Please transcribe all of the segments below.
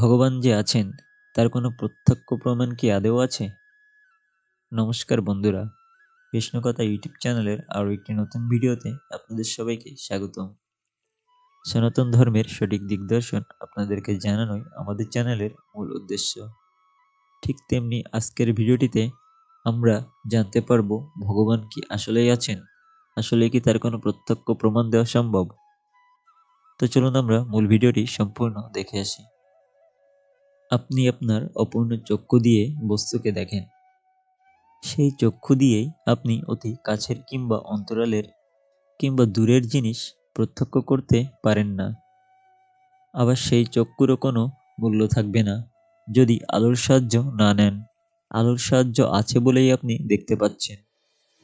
ভগবান যে আছেন, তার কোনো প্রত্যক্ষ প্রমাণ কি আদেও আছে? নমস্কার বন্ধুরা, কৃষ্ণকথা ইউটিউব চ্যানেলের আরও একটি নতুন ভিডিওতে আপনাদের সবাইকে স্বাগতম। সনাতন ধর্মের সঠিক দিগদর্শন আপনাদেরকে জানানোই আমাদের চ্যানেলের মূল উদ্দেশ্য। ঠিক তেমনি আজকের ভিডিওটিতে আমরা জানতে পারব, ভগবান কি আসলেই আছেন? আসলে কি তার কোনো প্রত্যক্ষ প্রমাণ দেওয়া সম্ভব? তো চলুন আমরা মূল ভিডিওটি সম্পূর্ণ দেখে আসি। আপনি আপনার অপূর্ণ চক্ষু দিয়ে বস্তুকে দেখেন। সেই চক্ষু দিয়েই আপনি অতি কাছের কিংবা অন্তরালের কিংবা দূরের জিনিস প্রত্যক্ষ করতে পারেন না। আবার সেই চক্ষুরও কোনো মূল্য থাকবে না, যদি আলোর সাহায্য না নেন। আলোর সাহায্য আছে বলেই আপনি দেখতে পাচ্ছেন।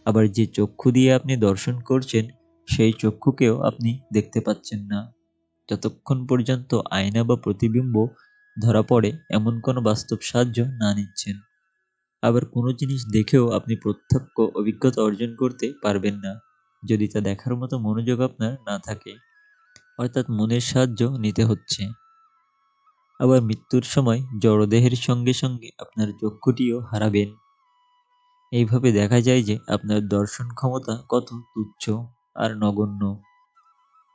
আবার যে চক্ষু দিয়ে আপনি দর্শন করছেন, সেই চক্ষুকেও আপনি দেখতে পাচ্ছেন না। যতক্ষণ পর্যন্ত আয়না বা প্রতিবিম্ব ধরা পড়ে এমন কোনো বাস্তব সাহায্য না নিচ্ছেন। আবার কোনো জিনিস দেখেও আপনি প্রত্যক্ষ অভিজ্ঞতা অর্জন করতে পারবেন না, যদি তা দেখার মতো মনোযোগ আপনার না থাকে। অর্থাৎ মনের সাহায্য নিতে হচ্ছে। আবার মৃত্যুর সময় জড়দেহের সঙ্গে সঙ্গে আপনার চক্ষুটিও হারাবেন। এইভাবে দেখা যায় যে আপনার দর্শন ক্ষমতা কত তুচ্ছ আর নগণ্য।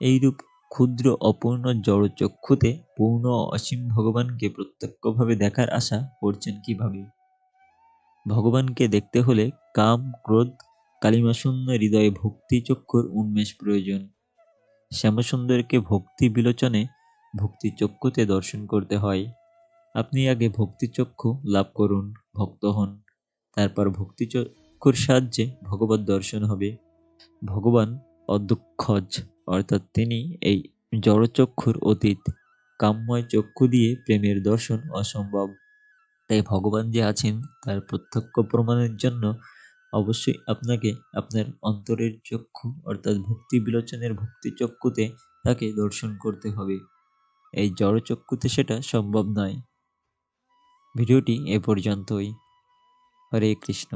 এইরূপ ক্ষুদ্র অপূর্ণ জড়চক্ষুতে পূর্ণ অসীম ভগবানকে প্রত্যক্ষভাবে দেখার আশা করছেন কীভাবে? ভগবানকে দেখতে হলে কাম, ক্রোধ কালিমাশূন্য হৃদয়ে ভক্তি চক্ষুর উন্মেষ প্রয়োজন। শ্যামসুন্দরকে ভক্তি বিলোচনে ভক্তি চক্ষুতে দর্শন করতে হয়। আপনি আগে ভক্তি চক্ষু লাভ করুন, ভক্ত হন। তারপর ভক্তি চক্ষুর সাহায্যে ভগবত দর্শন হবে। ভগবান অদুক্ষজ। অর্থাৎ তিনি এই জড়চক্ষুর অতীত, কাম্যয় চক্ষু দিয়ে প্রেমের দর্শন অসম্ভব। তাই ভগবান যে আছেন, তার প্রত্যক্ষ প্রমাণের জন্য অবশ্যই আপনাকে আপনার অন্তরের চক্ষু অর্থাৎ ভক্তি বিলোচনের ভক্তি চক্ষুতে তাকে দর্শন করতে হবে। এই জড়চক্ষুতে সেটা সম্ভব নয়। ভিডিওটি এ পর্যন্তই। হরে কৃষ্ণ।